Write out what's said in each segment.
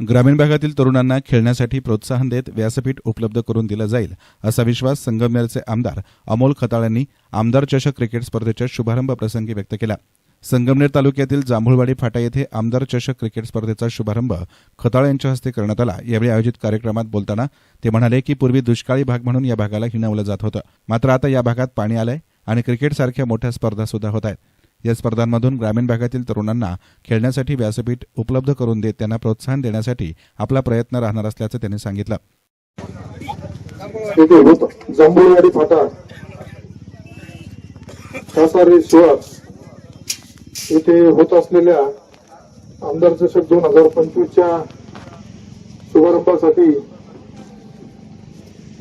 ग्रामीण भागातील तरुणांना खेळण्यासाठी प्रोत्साहन देत व्यासपीठ उपलब्ध करून दिलं जाईल असा विश्वास संगमनेरचे आमदार अमोल खताळांनी आमदार चषक क्रिकेट स्पर्धेच्या शुभारंभ प्रसंगी व्यक्त केला. संगमनेर तालुक्यातील जांभुळवाडी फाटा येथे आमदार चषक क्रिकेट स्पर्धेचा शुभारंभ खताळ यांच्या हस्ते करण्यात आला. यावेळी आयोजित कार्यक्रमात बोलताना ते म्हणाले की पूर्वी दुष्काळी भाग म्हणून या भागाला हिणवलं जात होतं. मात्र आता या भागात पाणी आलंय आणि क्रिकेटसारख्या मोठ्या स्पर्धा सुद्धा होत आहेत. या स्पर्धांमधून ग्रामीण भागातील तरुणांना खेळण्यासाठी व्यासपीठ उपलब्ध करून देत त्यांना प्रोत्साहन देण्यासाठी आपला प्रयत्न राहणार असल्याचं त्यांनी सांगितलं. येथे होत. जांभूळवाडी होत असलेल्या आमदार चषक दोन हजार पंचवीसच्या शुभारंभासाठी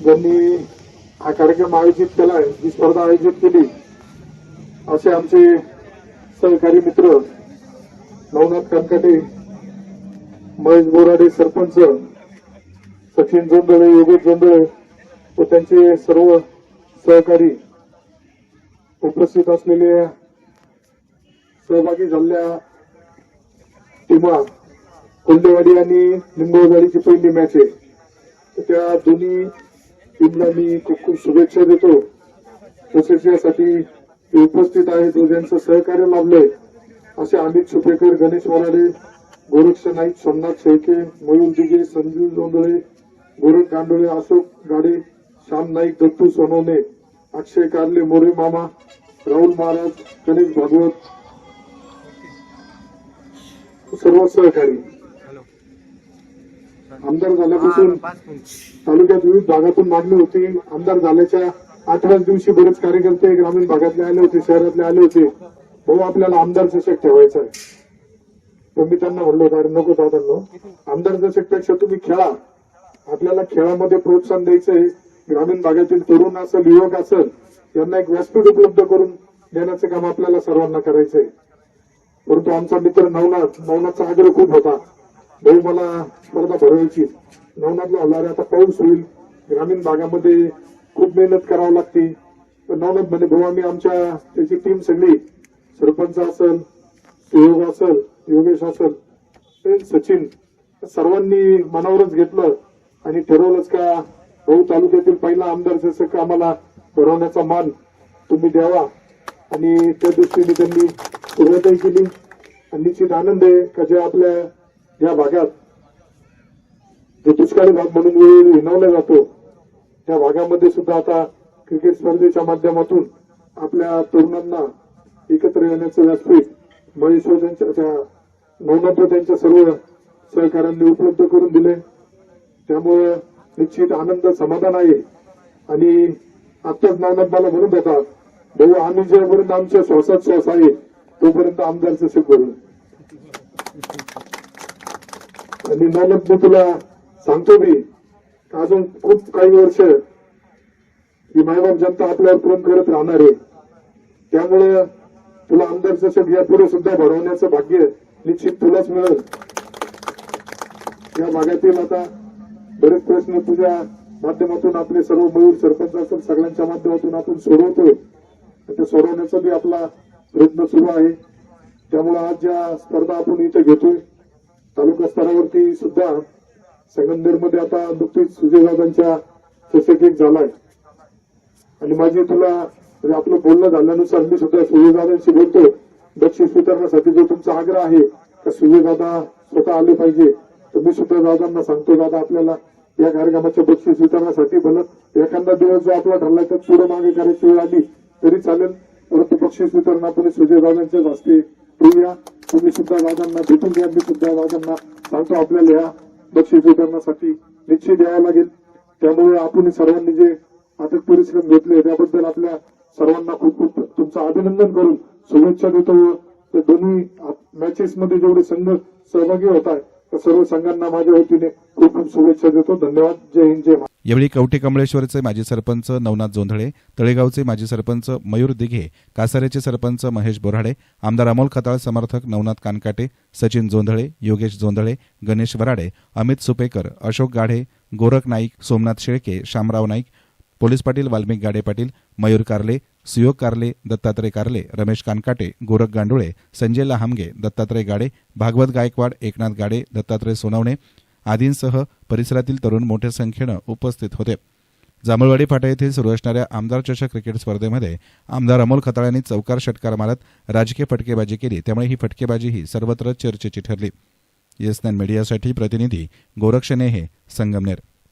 ज्यांनी हा कार्यक्रम आयोजित केलाय ही स्पर्धा आयोजित केली असे आमचे सहकारी मित्र नवनाथ कानकाटे महेश बोराडे सरपंच सचिन जोंदळे योगेश जोंदळे व त्यांचे सर्व सहकारी उपस्थित असलेल्या सहभागी झालेल्या टीमा कोल्डेवाडी आणि लिंबववाडीची पहिली मॅच आहे. तर त्या दोन्ही टीमला मी खूप खूप शुभेच्छा देतो. तसेच यासाठी उपस्थित आहेत व ज्यांचं सहकार्य लाभलंय. असे अमित सुपेकर गणेश वराडे गोरक्ष नाईक सोमनाथ शेळके मयूर दिगे संजीव जोंदळे गोरख गांडोळे अशोक गाडे श्याम नाईक दत्तू सोनवणे अक्षय कारले मोरे मामा राहुल महाराज गणेश भागवत सर्व सहकारी. आमदार झाल्यापासून तालुक्यात विविध भागातून मागणी होती. आमदार झाल्याच्या आठव्याच दिवशी बरेच कार्यकर्ते ग्रामीण भागातले आले होते शहरातले आले होते. भाऊ आपल्याला आमदार चषक ठेवायचा आहे. तर मी त्यांना म्हणलो होतं अरे नको दादांनो आमदार चषकपेक्षा तुम्ही खेळा. आपल्याला खेळामध्ये प्रोत्साहन द्यायचंय. ग्रामीण भागातील तरुण असेल युवक असेल यांना एक व्यासपीठ उपलब्ध करून देण्याचं काम आपल्याला सर्वांना करायचंय. परंतु आमचा मित्र नवनाथ नवनाथचा आग्रह खूप होता. भाऊ मला स्पर्धा भरवायची. नवनाथला म्हणला आता पाऊस होईल. ग्रामीण भागामध्ये खूप मेहनत करावी लागते. नॉन नवनाथ म्हणे भाऊ आम्ही आमच्या त्याची टीम सगळी सरपंच असल सुयोग असल योगेश असल ते सचिन सर्वांनी मनावरच घेतलं आणि ठरवलंच का भाऊ तालुक्यातील पहिला आमदार जसं आम्हाला भरवण्याचा मान तुम्ही द्यावा. आणि त्या दृष्टीने त्यांनी सुरुवातही केली. आणि निश्चित आनंद आहे का जे आपल्या या भागात जे दुष्काळी भाग म्हणून वेळोवेळी जातो त्या भागामध्ये सुद्धा आता क्रिकेट स्पर्धेच्या माध्यमातून आपल्या तरुणांना एकत्र येण्याचं व्यासपीठ महेश्वर त्यांच्या त्या नवनाथ त्यांच्या सर्व सहकाऱ्यांनी उपलब्ध करून दिले त्यामुळे निश्चित आनंद समाधान आहे. आणि आत्ताच नवनाथ मला म्हणून देतात भाऊ आम्ही जेपर्यंत आमच्या श्वासात श्वास आहे तोपर्यंत आमदारचं सुख करू आणि नवनाथ मी तुला सांगतो मी अजून खूप काही वर्ष ही मायबाप जनता आपल्यावर प्रेम करत राहणार आहे. त्यामुळे तुला आमदार चषक यापुढे सुद्धा भरवण्याचं भाग्य निश्चित तुलाच मिळेल. या भागातील आता बरेच प्रश्न तुझ्या माध्यमातून आपले सर्व मयूर सरपंच असेल सगळ्यांच्या माध्यमातून आपण सोडवतोय. ते सोडवण्याचा बी आपला प्रयत्न सुरू आहे. त्यामुळे आज ज्या स्पर्धा आपण इथे घेतोय तालुका स्तरावरती सुद्धा संगमनेरमध्ये आता नुकतीच सुजयदादांच्या चषक झालाय. आणि माझी तुला म्हणजे आपलं बोलणं झाल्यानुसार मी सुद्धा सुजयदादांशी बोलतो. बक्षीस वितरणासाठी जो तुमचा आग्रह आहे का सुजयदादा स्वतः आले पाहिजे तर मी सुद्धा दादांना सांगतो दादा आपल्याला या कार्यक्रमाच्या बक्षीस वितरणासाठी भलं एखादा दिवस जो आपला ठरला तर पुढे मागे करायची वेळ आली तरी चालेल. परंतु बक्षीस वितरण आपण सुजयदादांच्याच हस्ते ठेवूया तुम्ही सुद्धा दादांना भेटून घ्या मी सुद्धा दादांना सांगतो आपल्याला या बक्षीस वितरणासाठी निश्चित द्यावा लागेल. त्यामुळे आपण सर्वांनी जे अथक परिश्रम घेतले त्याबद्दल आपल्या सर्वांना खूप खूप तुमचं अभिनंदन करून शुभेच्छा देतो व दोन्ही मॅचेस मध्ये जेवढे संघ सहभागी होत आहे त्या सर्व संघांना माझ्या वतीने खूप खूप शुभेच्छा देतो. धन्यवाद. जय हिंद जय यावेळी कवठे कमळेश्वरचे माजी सरपंच नवनाथ जोंधळे तळेगावचे माजी सरपंच मयूर दिघे कासाऱ्याचे सरपंच महेश बोराडे आमदार अमोल खताळ समर्थक नवनाथ कानकाटे सचिन जोंधळे योगेश जोंधळे गणेश वराडे अमित सुपेकर अशोक गाढे गोरख नाईक सोमनाथ शेळके शामराव नाईक पोलीस पाटील वाल्मिक गाडे पाटील मयूर कारले सुयोग कारले दत्तात्रय कारले रमेश कानकाटे गोरख गांडुळे संजय लहामगे दत्तात्रय गाडे भागवत गायकवाड एकनाथ गाडे दत्तात्रय सोनवणे आदींसह परिसरातील तरुण मोठ्या संख्येनं उपस्थित होते. जांभळवाडी फाटा येथे सुरू असणाऱ्या आमदार चषक क्रिकेट स्पर्धेमध्ये आमदार अमोल खताळांनी चौकार षटकार मारत राजकीय फटकेबाजी केली. त्यामुळे ही फटकेबाजी ही सर्वत्र चर्चेची ठरली. येस नाईन मीडियासाठी प्रतिनिधी गोरक्षणे हे संगमनेर.